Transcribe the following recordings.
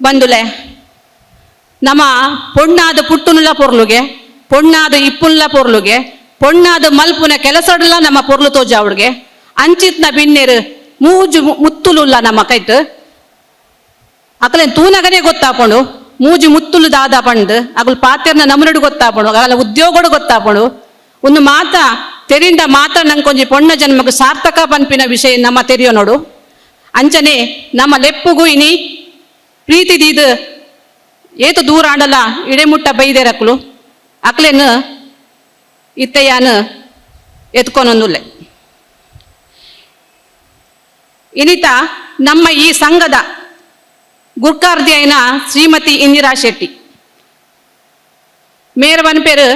ಬಂದುಲೆ. ನಮ್ಮ ಪೊಣ್ಣಾದ ಪುಟ್ಟುನುಲ ಪೊರ್ಲುಗೆ, ಪೊಣ್ಣಾದ ಇಪ್ಪುನ್ಲ ಪೊರ್ಲುಗೆ, ಪೊಣ್ಣಾದ ಮಲ್ಪುನ ಕೆಲಸಡ್ಲ ನಮ್ಮ ಪೊರ್ಲು ತೋಜಾವ್ಡ್ಗೆ ಅಂಚಿತ್ನ ಬಿನ್ನೆರು ಮೂಜು ಮುತ್ತುಲುಲ್ಲ ನಮ್ಮ ಕೈಟ್. ಅಕಲೆ ತೂನಗನೆ ಗೊತ್ತಾಪಣು ಮೂಜು ಮುತ್ತುಲು ದಾದ ಪಂಡು ಅಗಲ್ ಪಾತ್ರೆನ ನಮನಡು ಗೊತ್ತಾಪಣು ಅಗಲ ಉದ್ಯೋಗಡು ಗೊತ್ತಾಪಣು ಒಂದು ಮಾತ ತೆರಿಂದ ಮಾತ ನಂಗೆ ಕೊಂಚ ಪೊಣ್ಣ ಜನ್ಮಕ್ಕೆ ಸಾರ್ಥಕ ಪನ್ಪಿನ ವಿಷಯ ನಮ್ಮ ತೆರಿಯೋ ನೋಡು. ಅಂಚನೆ ನಮ್ಮ ಲೆಪ್ಪುಗೂ ಇನಿ ಪ್ರೀತಿ ದೀದ. ಏತು ದೂರ ಆಡಲ್ಲ ಇಡೆಮುಟ್ಟ ಅಕ್ಕಳು ಅಕ್ಲೇನು ಇತ್ತೆಯಾನು ಎತ್ಕೊನೊಂದುಲ್ಲೆ. ಇನಿತ ನಮ್ಮ ಈ ಸಂಘದ ಗುರ್ಕಾರ್ಧ್ಯಾಯನ ಶ್ರೀಮತಿ ಇಂದಿರಾ ಶೆಟ್ಟಿ ಮೇರವನ್ ಪೇರು,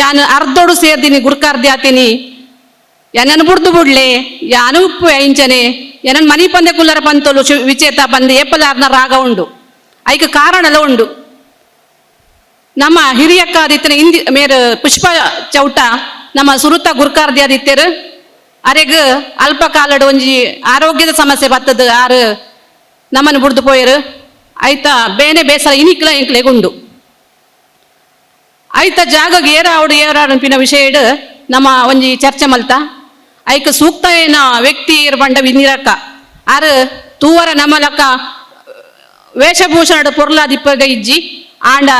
ಯಾನು ಅರ್ಧೋಡು ಸೇರ್ದಿನಿ ಗುರ್ಕಾರ್ದ್ಯಾತೀನಿ ಯಾನನ್ನು ಬುಡ್ದು ಬಿಡ್ಲೆ, ಯಾನು ಉಪ್ಪು ಇಂಚನೆ ಯಾನನ್ನು ಮನಿ ಪಂದೆ ಕುಲ್ಲರ ಪಂತೋಲು ವಿಚೇತ ಬಂದು ಎಪ್ಪಲಾರ್ನ ರಾಗ ಉಂಡು. ಐಕ ಕಾರಣಲ ಉಂಡು ನಮ್ಮ ಹಿರಿಯಕ್ಕ ಆದಿತ್ಯನ ಇಂದಿ ಪುಷ್ಪ ಚೌಟ, ನಮ್ಮ ಸುರುತ ಗುರ್ಕಾರ್ದಿ ಆದಿತ್ಯರು, ಅರೆಗ್ ಅಲ್ಪ ಕಾಲಡ್ ಒಂಜಿ ಆರೋಗ್ಯದ ಸಮಸ್ಯೆ ಬರ್ತದ ಆರು ನಮ್ಮನ್ನು ಬುಡ್ದು ಪೋಯರು. ಆಯ್ತಾ ಬೇನೆ ಬೇಸರ ಇನಿಕ್ಲ ಇಂಕ್ಲೆಗ್ ಉಂಡು. ಐತ ಜಾಗಗ್ ಏರ ಅವಡು ಏರ ಅನ್ಪಿನ ವಿಷಯ ಇಡು ನಮ್ಮ ಒಂಜಿ ಚರ್ಚೆ ಮಲ್ತ. ಐಕ ಸೂಕ್ತ ಏನ ವ್ಯಕ್ತಿ ಏರ್ ಬಂಡ ವಿನಿರಕ್ಕ ಆರು ತೂವರ ವೇಷಭೂಷಣ ಪೊರ್ಲಾದಿಪ್ಪಗ ಇಜ್ಜಿ, ಆಂಡ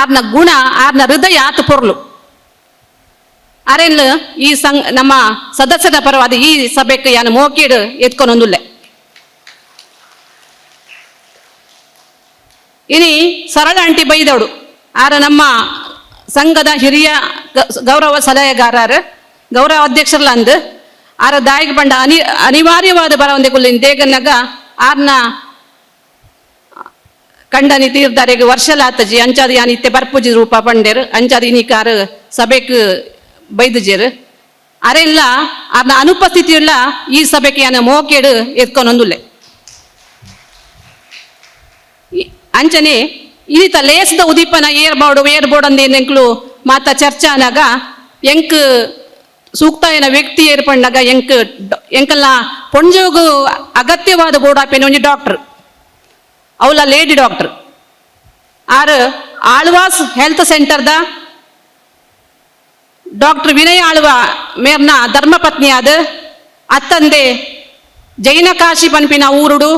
ಆರ್ನ ಗುಣ, ಆರ್ನ ಹೃದಯ ಆತ ಪೊರ್ಲು. ಅರೆನ್ ಈ ಸಂಘ, ನಮ್ಮ ಸದಸ್ಯದ ಪರವಾದ ಈ ಸಭೆಗೆ ಯಾನು ಮೋಕಿಡು ಎತ್ಕೊಂಡೊಂದುಲ್ಲೆ. ಇನಿ ಸರಳ ಅಂಟಿ ಬೈದವಡು. ಆರ ನಮ್ಮ ಸಂಘದ ಹಿರಿಯ ಗೌರವ ಸಲಹೆಗಾರರು, ಗೌರವ ಅಧ್ಯಕ್ಷರ್ಲ ಅಂದ್ ಆರ ದಾಯಿಗೆ ಬಂಡ ಅನಿ, ಅನಿವಾರ್ಯವಾದ ಬರವಂದೆ ಕುಲ್ಲಿನ ದೇಗನ್ನಗ ಆರ್ನ ಕಂಡನಿ ತೀರ್ಧಾರಿಗೆ ವರ್ಷಲಾತಜಿ ಅಂಚಾದ ಯಾನಿತ್ತೆ ಬರ್ಪುಜಿ ರೂಪ ಪಂಡೆರ್ ಅಂಚಾದ ಇನಿಕಾರ ಸಭೆಕ್ ಬೈದಜೇರು ಅರೆಲ್ಲ ಆರ್ನ ಅನುಪಸ್ಥಿತಿಯುಳ್ಳ ಈ ಸಭೆಗೆ ಯಾನ ಮೋಕೇಡು ಎತ್ಕೊಂಡೊಂದುಲ್ಲೆ ಅಂಚನೆ ಇನಿತ ಲೇಸದ ಉದೀಪನ ಏರ್ಬೋಡು ಅಂದ ಅಂದೇನೆಂಕ್ಲು ಮಾತ ಚರ್ಚೆ ಆನಾಗ ಎಂಕ್ ಸೂಕ್ತ ಏನ ವ್ಯಕ್ತಿ ಏರ್ಪಣ್ಣಾಗ ಎಂಕ್ ಎಂಕಲ್ಲ ಪೊಂಜೋಗು ಅಗತ್ಯವಾದ ಬೋಡಾಪೇನ ಒಂಜಿ ಡಾಕ್ಟರ್ ಅವಳ ಲೇಡಿ ಡಾಕ್ಟರ್. ಆರ್ ಆಳ್ವಾಸ್ ಹೆಲ್ತ್ ಸೆಂಟರ್ದ ಡಾಕ್ಟರ್ ವಿನಯ್ ಆಳ್ವ ಮೇರ್ನ ಧರ್ಮಪತ್ನಿ ಆದ ಅತ್ತಂದೆ ಜೈನಕಾಶಿ ಪನ್ಪಿನ ಊರುಡು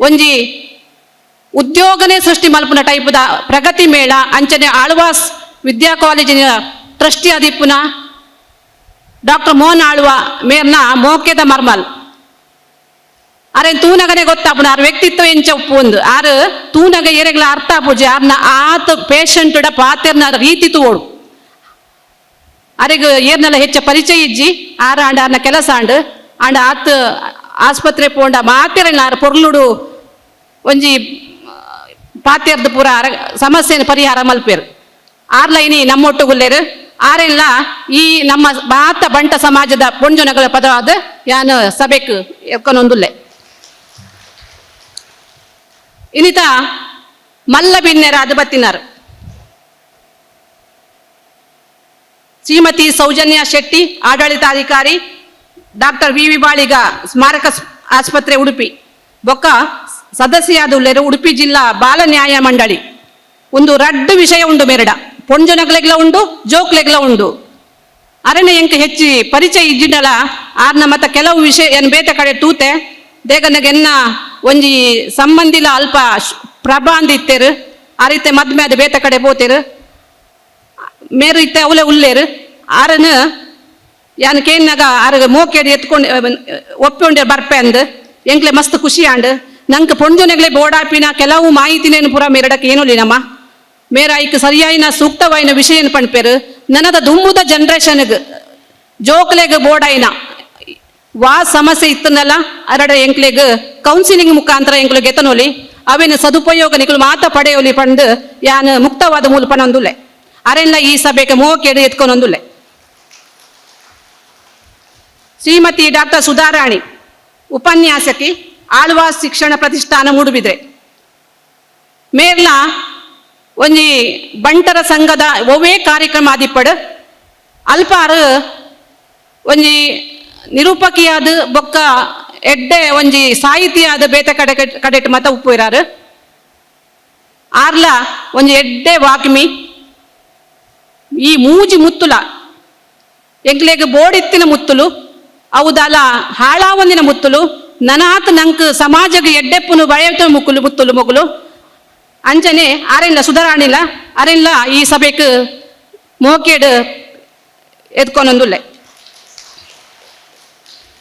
ಒಂಜಿ ಉದ್ಯೋಗನೇ ಸೃಷ್ಟಿ ಮಲ್ಪುನ ದ ಪ್ರಗತಿ ಮೇಳ ಅಂಚನೆ ಆಳ್ವಾಸ್ ವಿದ್ಯಾ ಕಾಲೇಜಿನ ಟ್ರಸ್ಟಿ ಅದಿಪ್ಪುನ ಡಾಕ್ಟರ್ ಮೋಹನ್ ಆಳ್ವ ಮೇರ್ನ ಮೋಕೆದ ಮರ್ಮಲ್. ಅರೆ ತೂನಗನೆ ಗೊತ್ತಾಪುನ ಆರ್ ವ್ಯಕ್ತಿತ್ವ ಎಂಚ ಒಂದು ಆರು ತೂನಗ ಏರೆಗ್ಲ ಅರ್ಥ ಆಪುಜಿ ಆರ್ನ ಆತ ಪೇಷಂಟ್ಡ ಪಾತೆರ್ನ ರೀತಿ ತೂವೋಡು ಅರೆಗ್ ಏರ್ನೆಲ್ಲ ಹೆಚ್ಚ ಪರಿಚಯ ಇಜ್ಜಿ ಆರ ಆಂಡ ಆರ್ನ ಕೆಲಸ ಆಂಡ್ ಆಂಡ ಆತ್ ಆಸ್ಪತ್ರೆ ಪೋಂಡ ಮಾತೆರನ್ನ ಆರ್ ಪೊರ್ಲುಡು ಒಂಜಿ ಪಾತ್ಯರ್ದು ಪೂರ ಸಮಸ್ಯೆನ ಪರಿಹಾರ ಮಲ್ಪೇರು ಆರ್ಲ ಇನಿ ನಮ್ಮೊಟ್ಟುಗುಲ್ಲೇರು ಆರೆಲ್ಲ ಈ ನಮ್ಮ ಮಾತ ಬಂಟ ಸಮಾಜದ ಪೊಂಜುನಗಳ ಪದವಾದ ಯಾನು ಸಭೆಕ್ ಎಕ್ಕೊನೊಂದುಲ್ಲೆ ಇನಿತ ಬಿನ್ನೆರ ಅದು ಬತ್ತಿನಾರು ಶ್ರೀಮತಿ ಸೌಜನ್ಯ ಶೆಟ್ಟಿ, ಆಡಳಿತಾಧಿಕಾರಿ ಡಾಕ್ಟರ್ ವಿ ಬಾಳಿಗ ಸ್ಮಾರಕ ಆಸ್ಪತ್ರೆ ಉಡುಪಿ. ಬೊಕ್ಕ ಸದಸ್ಯಾದ ಉಳ್ಳೇರು ಉಡುಪಿ ಜಿಲ್ಲಾ ಬಾಲ ನ್ಯಾಯ ಮಂಡಳಿ. ಒಂದು ರಡ್ಡ ವಿಷಯ ಉಂಡು ಮೆರಡ. ಪೊಂಜೊನಗ್ಲೆಗ್ಲ ಉಂಡು, ಜೋಕ್ಲೆಗ್ಲ ಉಂಡು. ಅರಣ್ಯ ಎಂಕ ಹೆಚ್ಚಿ ಪರಿಚಯ ಇಜ್ಜಿಡಲ ಆರ್ನ ಮತ್ತ ಕೆಲವು ವಿಷಯ ಏನ್ ಬೇತ ಕಡೆ ತೂತೆ ದೇಗನಗೆ ಎನ್ನ ಒಂಜಿ ಸಂಬಂಧಿಲ ಅಲ್ಪ ಪ್ರಬಾಂದಿತ್ತೇರು ಆ ರೀತಿ ಮದ್ಮೆ ಅದು ಬೇತ ಕಡೆ ಪೋತೇರು. ಮೇರು ಇತ್ತೆ ಅವಲೇ ಉಲ್ಲೇರು. ಆರನ ಯಾನ್ ಕೇನ್ನಾಗ ಆರ ಮೋಕೇಡಿ ಎತ್ಕೊಂಡು ಒಪ್ಪಿಕೊಂಡೆ ಬರ್ಪೆ ಅಂದ್. ಎಂಕ್ಲೆ ಮಸ್ತ್ ಖುಷಿ ಆಂಡ್. ನಂಗೆ ಪೊಂಜನೆಗ್ಲೆ ಬೋಡಾಪಿನ ಕೆಲವು ಮಾಹಿತಿನೇನು ಪುರ ಮೇರಡಕ್ಕೆ ಏನು ನಮ್ಮ ಮೇರ ಐಕ್ ಸರಿಯಾಯಿನ ಸೂಕ್ತವಾಯಿನ ವಿಷಯನ ಪಣ್ಪೇರು. ನನದ ದುಮ್ಮುದ ಜನ್ರೇಷನ್ಗ್ ಜೋಕ್ಲೆಗ್ ಬೋಡಾಯಿನ. ವಾ ಸಮಸ್ಯೆ ಇತ್ತನಲ್ಲ? ಅರಡ ಎಂಕ್ಲೆಗ್ ಕೌನ್ಸಿಲಿಂಗ್ ಮುಖಾಂತರ ಎಂಕ್ಲು ಎತ್ತನೋಲಿ ಅವಿನ ಸದುಪಯೋಗ ನಿಕ್ಲು ಮಾತ ಪಡೆಯೋಲಿ ಪಂಡ್ ಯಾನ್ ಮುಕ್ತವಾದ ಮೂಲಪನೊಂದುಲ್ಲೆ ಅರೆಲ್ಲ ಈ ಸಭೆಗೆ ಮೋಕೆಡು ಎತ್ಕೊನೊಂದುಲ್ಲೆ ಶ್ರೀಮತಿ ಡಾಕ್ಟರ್ ಸುಧಾರಾಣಿ, ಉಪನ್ಯಾಸಕಿ ಆಳ್ವಾಸ್ ಶಿಕ್ಷಣ ಪ್ರತಿಷ್ಠಾನ ಮೂಡುಬಿದ್ರೆ. ಮೇರ್ಲ ಒಂಜಿ ಬಂಟರ ಸಂಘದ ಒವೇ ಕಾರ್ಯಕ್ರಮ ಆದಿಪ್ಪಡು, ಅಲ್ಪಾರು ಒಂಜಿ ನಿರೂಪಕಿಯಾದ ಬೊಕ್ಕ ಎಡ್ಡೆ ಒಂಜಿ ಸಾಹಿತಿಯಾದ ಬೇತೆ ಕಡೆ ಕಡೆಟ್ ಮತ ಇರಾರು. ಆರ್ಲ ಒಂಜಿ ಎಡ್ಡೆ ವಾಕ್ಮಿ. ಈ ಮೂಜಿ ಮುತ್ತುಲ ಎಂಕ್ಲೆಗ್ ಬೋಡಿತ್ತಿನ ಮುತ್ತುಲು, ಅವುದಲ ಹಾಳಾವಂದಿನ ಮುತ್ತುಲು, ನನಾತ್ ನಂಕ್ ಸಮಾಜಗ್ ಎಡ್ಡೆಪ್ಪುನು ಬಯತ ಮುಕ್ಕುಲು ಮುತ್ತುಲು ಮೊಗುಲು. ಅಂಚನೆ ಅರೆಲ್ಲ ಸುಧಾರಾಣಿಲ್ಲ ಅರೆಲ್ಲ ಈ ಸಭೆಕ್ ಮೋಕೇಡ್ ಎತ್ಕೊನೊಂದುಲ್ಲೆ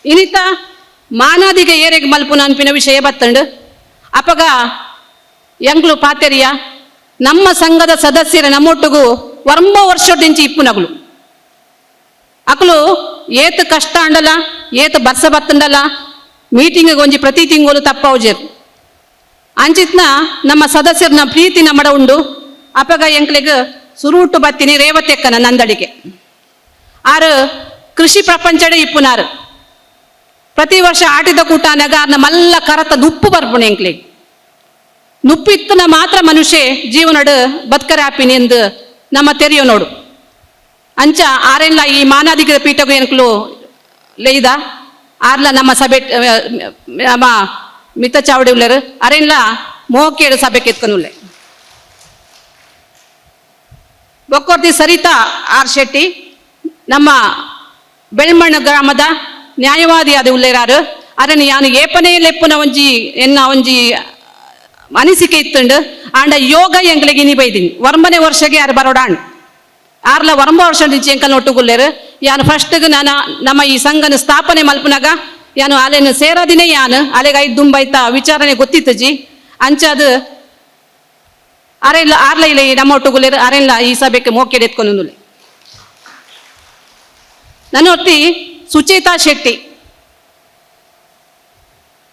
ಇನಿತ ಮಾನಾದಿಗ ಏರೆಗ್ ಮಲ್ಪುನ ಅನ್ಪಿನ ವಿಷಯ ಬತ್ತಂಡು. ಅಪಗ ಎಂಗ್ಲು ಪಾತೆರಿಯ, ನಮ್ಮ ಸಂಘದ ಸದಸ್ಯರ ನಮ್ಮೊಟ್ಟಿಗೂ ವರ್ಮ ವರ್ಷದಿಂಚಿ ಇಪ್ಪುನಗಳು ಅಕಲು ಏತ್ ಕಷ್ಟ ಅಂಡಲ, ಏತ್ ಬರ್ಸ ಬತ್ತಂಡಲ ಮೀಟಿಂಗ್ ಒಂಜಿ ಪ್ರತಿ ತಿಂಗಳು ತಪ್ಪವುಜೇರು ಅಂಚಿತ್ನ ನಮ್ಮ ಸದಸ್ಯರನ್ನ ಪ್ರೀತಿ ನಮ್ಮಡ ಉಂಡು, ಅಪಗ ಎಂಕ್ಲೆಗ್ ಸುರುಟ್ಟು ಬತ್ತಿನಿ ರೇವತೆಕ್ಕನ ನಂದಡಿಗೆ. ಆರು ಕೃಷಿ ಪ್ರಪಂಚಡೆ ಇಪ್ಪುನಾರು. ಪ್ರತಿ ವರ್ಷ ಆಟಿದ ಕೂಟ ಅರ್ನ ಮಲ್ಲ ಕರತ ನುಪ್ಪು ಬರ್ಪುಣೆ ಎಂಕ್ಲಿ. ನುಪ್ಪಿತ್ತನ ಮಾತ್ರ ಮನುಷ್ಯ ಜೀವನಡು ಬದುಕರಾಪಿನಿ ಎಂದು ನಮ್ಮ ತೆರೆಯೋ ನೋಡು. ಅಂಚ ಆರೆಲ್ಲ ಈ ಮಾನಾಧಿಕರ ಪೀಠಗೂ ಎನ್ಕ್ಲು ಲೇಯ್ದ? ಆರ್ಲ ನಮ್ಮ ಸಭೆ, ನಮ್ಮ ಮಿತ ಚಾವಡಿ ಉಳ್ಳರು ಅರೆಲ್ಲ ಮೋಕೇಡು ಸಭೆ ಕೆತ್ಕನುಲ್ಲೆ ಬೊಕ್ಕೊರ್ತಿ ಸರಿತಾ ಆರ್ ಶೆಟ್ಟಿ, ನಮ್ಮ ಬೆಳ್ಮಣ್ಣ ಗ್ರಾಮದ ನ್ಯಾಯವಾದಿಯಾದ ಉಲ್ಲೇರಾರು ಅದನ್ನು ಯಾನು ಏಪನೇ ಲೆಪ್ಪುನ ಒಂಜಿ, ಎನ್ನ ಒಂಜಿ ಅನಿಸಿಕೆ ಇತ್ತುಂಡು. ಆಂಡ ಯೋಗ ಎಂಗಳಿಗೆ ಇನಿ ಬೈದಿನಿ ವರ್ಮನೆ ವರ್ಷಗೆ ಯಾರು ಬರೋಡಾಣ್? ಆರ್ಲ ವರ್ಮ ವರ್ಷ ಎಂಕಲ್ ಒಟ್ಟುಗುಲ್ಲೇರು ಯಾನು ಫಸ್ಟ್ಗೆ ನಾನು, ನಮ್ಮ ಈ ಸಂಘನ ಸ್ಥಾಪನೆ ಮಲ್ಪನಾಗ ಯಾನು ಅಲೆನ ಸೇರೋದಿನೇ ಯಾನು. ಅಲೆಗೆ ಐದು ದುಂಬೈತ ವಿಚಾರಣೆ ಗೊತ್ತಿತ್ತು ಜಿ ಅಂಚದು ಅರೆಲ್ಲ, ಆರ್ಲ ಇಲ್ಲ ನಮ್ಮ ಒಟ್ಟುಗುಲ್ಲೇರು ಅರೆಲ್ಲ ಈ ಸಭೆಗೆ ಮೋಕೆಡ್ ಎತ್ಕೊಂಡು ನನ್ನ ಒತ್ತಿ ಸುಚೇತಾ ಶೆಟ್ಟಿ.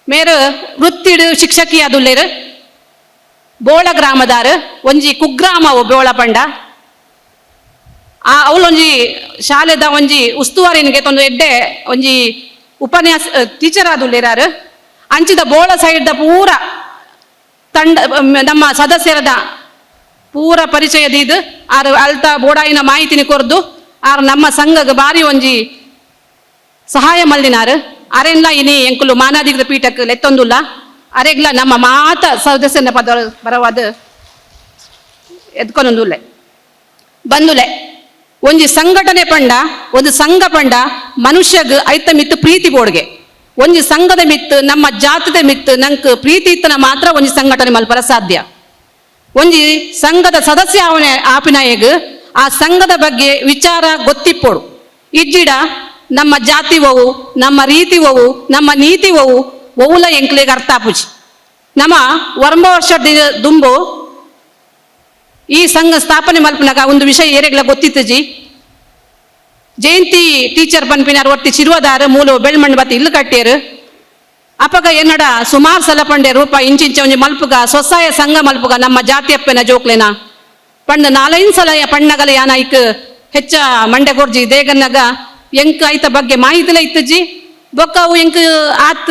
ಮೇರು ವೃತ್ತಿಡು ಶಿಕ್ಷಕಿ ಅದುಲ್ಲೇರು ಬೋಳ ಗ್ರಾಮದಾರು, ಒಂಜಿ ಕುಗ್ರಾಮ ಬೋಳ ಪಂಡ. ಆ ಅವಳೊಂಜಿ ಶಾಲೆದ ಒಂಜಿ ಉಸ್ತುವಾರಿನಿಗೆ ತೊಂದು ಎಡ್ಡೆ ಒಂಜಿ ಉಪನ್ಯಾಸ ಟೀಚರ್ ಆದುಲ್ಲೇರಾರು ಅಂಚಿದ ಬೋಳ ಸೈಡ್ದ ಪೂರ ತಂಡ ನಮ್ಮ ಸದಸ್ಯರದ ಪೂರ ಪರಿಚಯದಿದ್ದು ಆರು ಅಲ್ತ ಬೋಡಾಯಿನ ಮಾಹಿತಿನ ಕೊರ್ದು, ಆರು ನಮ್ಮ ಸಂಘಗ ಬಾರಿ ಒಂಜಿ ಸಹಾಯ ಮಲ್ಲಿನಾರ್? ಅರೆಲ್ಲ ಇನಿ ಎಂಕುಲು ಮಾನಾಧಿಕೃತ ಪೀಠಕ್ಕೆ ಲೆತ್ತೊಂದುಲ್ಲ ಅರೆಗ್ಲ ನಮ್ಮ ಮಾತ ಸದಸ್ಯನ ಪದ ಬರವಾದ ಎದ್ಕೊನೊಂದುಲ್ಲೆ. ಬಂದುಲೆ ಒಂಜಿ ಸಂಘಟನೆ ಪಂಡ, ಒಂದು ಸಂಘ ಪಂಡ ಮನುಷ್ಯಗ್ ಐತ ಮಿತ್ತು ಪ್ರೀತಿ ಬೋಡ್ಗೆ. ಒಂಜಿ ಸಂಘದ ಮಿತ್ತು ನಮ್ಮ ಜಾತದ ಮಿತ್ತು ನಂಕ್ ಪ್ರೀತಿ ಇತ್ತನ ಮಾತ್ರ ಒಂಜಿ ಸಂಘಟನೆ ಮಲ್ಪರ ಸಾಧ್ಯ. ಒಂಜಿ ಸಂಘದ ಸದಸ್ಯ ಅವನೇ ಆಪಿನಾಯಗ್, ಆ ಸಂಘದ ಬಗ್ಗೆ ವಿಚಾರ ಗೊತ್ತಿಪ್ಪೋಡು. ಇಜ್ಜಿಡ ನಮ್ಮ ಜಾತಿ ಒವು, ನಮ್ಮ ರೀತಿ ಒವು, ನಮ್ಮ ನೀತಿ ಒವು, ಒವುಲ ಎಂಕ್ಲೆಗ್ ಅರ್ಥ ಆಪುಜಿ. ನಮ್ಮ ವರ್ಮ ವರ್ಷ ದುಂಬು, ಈ ಸಂಘ ಸ್ಥಾಪನೆ ಮಲ್ಪನಾಗ ಒಂದು ವಿಷಯ ಏರೆಗ್ಲ ಗೊತ್ತಿತ್ತು ಜಿ ಜಯಂತಿ ಟೀಚರ್ ಪನ್ಪಿನಾರ್ ಒಟ್ಟಿ ಚಿರುವದಾರ ಮೂಲು ಬೆಳ್ಮಣ್ಣು ಬತ್ತಿ ಇಲ್ಲು ಕಟ್ಟಿಯರು. ಅಪಗ ಎನ್ನಡ ಸುಮಾರು ಸಲ ಪಂಡೆ ರೂಪ ಇಂಚಿಂಚ ಒಂಜಿ ಮಲ್ಪುಗ, ಸ್ವಸಾಯ ಸಂಘ ಮಲ್ಪುಗ ನಮ್ಮ ಜಾತಿಯಪ್ಪನ ಜೋಕ್ಲೆನ. ಪಂಡ ನಾಲೈನ್ ಸಲ ಪಣ್ಣಗಲ ಯಾನ ಇಕ್ ಹೆಚ್ಚ ಮಂಡೆ ಗೊರ್ಜಿ ದೇಗನ್ನಗ ಎಂಕ್ ಐತ ಬಗ್ಗೆ ಮಾಹಿತಿಲ ಇತ್ತಜ್ಜಿ. ಬೊಕ್ಕ ಅವು ಎಂಕ್, ಆತ್,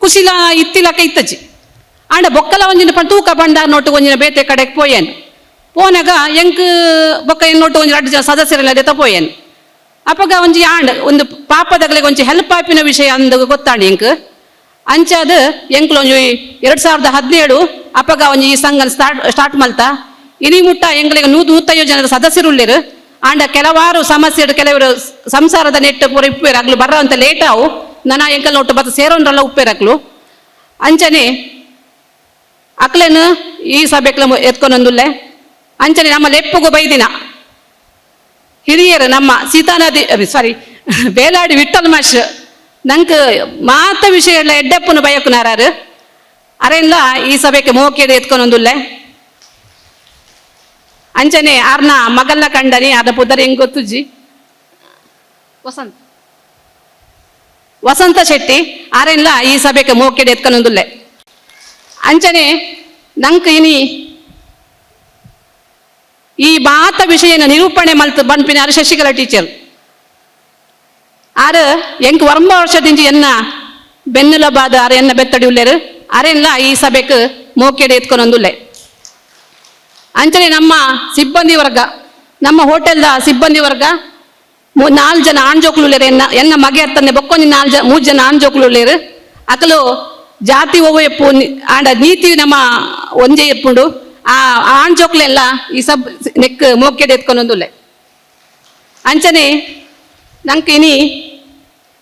ಕುಶಿಲ ಇತ್ತಿಲಕ ಇತ್ತಜ್ಜಿ. ಆಂಡ ಬೊಕ್ಕಲ ಒಂಜಿನ ಪಂಡ ತೂಕ ಪಂಡ ನೋಟು ಒಂಜಿನ ಬೇತೆ ಕಡೆಗೆ ಪೋಯೇನು. ಪೋನಾಗ ಎಂಕ್, ಬೊಕ್ಕ ನೋಟು ಒಂಜಿ ಜನ ಸದಸ್ಯರೆಲ್ಲ ದೆತ ಪೋಯೇನ್. ಅಪಗ ಒಂಜಿ ಆಂಡ್, ಒಂದು ಪಾಪದಗಳಿಗೆ ಒಂಚಿ ಹೆಲ್ಪ್ ಆಪಿನ ವಿಷಯ ಅಂದ ಗೊತ್ತಾಂಡ್ ಎಂಕ್. ಅಂಚಾದ ಎಂಕ್ಲು ಒಂಜಿ ಎರಡ್ ಸಾವಿರದ ಹದಿನೇಳು ಅಪಗ ಒಂಜಿ ಈ ಸಂಘ ಸ್ಟಾರ್ಟ್ ಸ್ಟಾರ್ಟ್ ಮಲ್ತ. ಇನಿ ಮುಟ್ಟ ಎಂಗಳಿಗೆ ನೂತ ನೂತೈವತ್ತು ಜನರ ಸದಸ್ಯರು ಉಳ್ಳಿರು. ಆಂಡ ಕೆಲವಾರು ಸಮಸ್ಯೆ ಕೆಲವರು ಸಂಸಾರದ ನೆಟ್ ಪೂರ ಇಪ್ಪೇರು ಆಗ್ಲು ಬರ್ರ ಅಂತ ಲೇಟ್ ಅವು ನನ ಎಂಕಲ್ ನೋಟು ಬತ್ತ ಸೇರೋನ್ರಲ್ಲ ಉಪ್ಪೇರಾಗ್ಲು. ಅಂಚನೆ ಅಕ್ಲೇನು ಈ ಸಭೆಕ್ಲ ಎತ್ಕೊಂಡೊಂದುಲ್ಲೆ. ಅಂಚನೆ ನಮ್ಮ ಲೆಪ್ಪುಗು ಬೈದಿನ. ಹಿರಿಯರು ನಮ್ಮ ಸೀತಾನದಿ ಸಾರಿ ಬೇಲಾಡಿ ವಿಠಲ್ ಮಾಷ್. ನಂಕ್ ಮಾತ ವಿಷಯ ಎಲ್ಲ ಎಡ್ಡೆಪ್ಪನ ಬಯಕುನಾರು ಅರೆಲ್ಲ ಈ ಸಭೆಗೆ ಮೋಕೆಡ್ ಎತ್ಕೊಂಡೊಂದುಲ್ಲೆ. ಅಂಚನೆ ಆರ್ನ ಮಗಲ್ಲ ಕಂಡನಿ ಅದ ಪುದರ್ ಹೆಂಗ್ ಗೊತ್ತುಜಿ ವಸಂತ. ವಸಂತ ಶೆಟ್ಟಿ ಆರೆಲ್ಲ ಈ ಸಭೆಗೆ ಮೋಕೆಡೆ ಎತ್ಕೊಂಡೊಂದುಲ್ಲೆ ಅಂಚನೆ ನಂಕ್ ಇನಿ ಈ ಮಾತ ವಿಷಯನ ನಿರೂಪಣೆ ಮಲ್ತು ಬನ್ಪಿನ ಆರು ಶಶಿಕಲಾ ಟೀಚರ್. ಆರು ಎಂಕ್ ವರ್ಮ ವರ್ಷದಿಂದ ಎನ್ನ ಬೆನ್ನುಲಬಾದ ಆರು ಎನ್ನ ಬೆತ್ತಡಿ ಉಲ್ಲೇರು ಅರೆಲ್ಲ ಈ ಸಭೆಗೆ ಮೋಕೆಡೆ ಎತ್ಕೊಂಡೊಂದುಲ್ಲೆ ಅಂಚನೆ ನಮ್ಮ ಸಿಬ್ಬಂದಿ ವರ್ಗ, ನಮ್ಮ ಹೋಟೆಲ್ದ ಸಿಬ್ಬಂದಿ ವರ್ಗ ನಾಲ್ಕು ಜನ ಆಣ್ಜೋಕ್ಲು ಉಳ್ಳೇರು ಎನ್ನ ಎನ್ನ ಮಗೆ ಅತ್ತನ್ನೆ ಬೊಕ್ಕೊಂಜಿ ನಾಲ್ ಜನ ಮೂರು ಜನ ಆಣ್ಜೋಕ್ಲು ಉಳ್ಳೇರು ಅಕಲು ಜಾತಿ ಓವ ಎಪ್ಪು, ನಿ- ಆಂಡ ನೀತಿ ನಮ್ಮ ಒಂಜೆ ಎಪ್ಪುಂಡು. ಆ ಆಣ್ ಜೋಕ್ಲೆಲ್ಲ ಈ ಸಬ್ ನೆಕ್ ಮೋಕೆಡ್ ಎತ್ಕೊಂಡೊಂದುಲ್ಲೆ ಅಂಚನೆ ನಂಗೆ ಇನಿ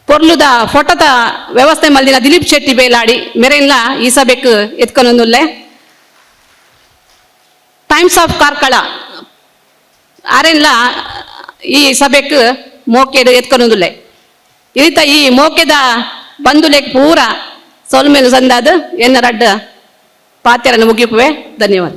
ಪೊರ್ಲುದ ಫೋಟೋದ ವ್ಯವಸ್ಥೆ ಮಲ್ದಿನ ದಿಲೀಪ್ ಶೆಟ್ಟಿ ಬೇಲಾಡಿ ಮೆರೆಲ್ಲ ಈ ಸಭೆಕ್ ಟೈಮ್ಸ್ ಆಫ್ ಕಾರ್ಕಳ ಆರೆಲ್ಲ ಈ ಸಭೆಕ್ ಮೋಕೆಡ್ ಎತ್ಕೊಂಡೊಂದುಲ್ಲೆ ಇರಿತ ಈ ಮೋಕೆದ ಬಂದುಲೆಕ್ ಪೂರ ಸೋಲ್ಮೇಲೆ ಸಂದಾದ ಎನ್ನ ರಡ್ಡ ಪಾತ್ಯರನ್ನು ಮುಗಿಪುವೆ ಧನ್ಯವಾದ.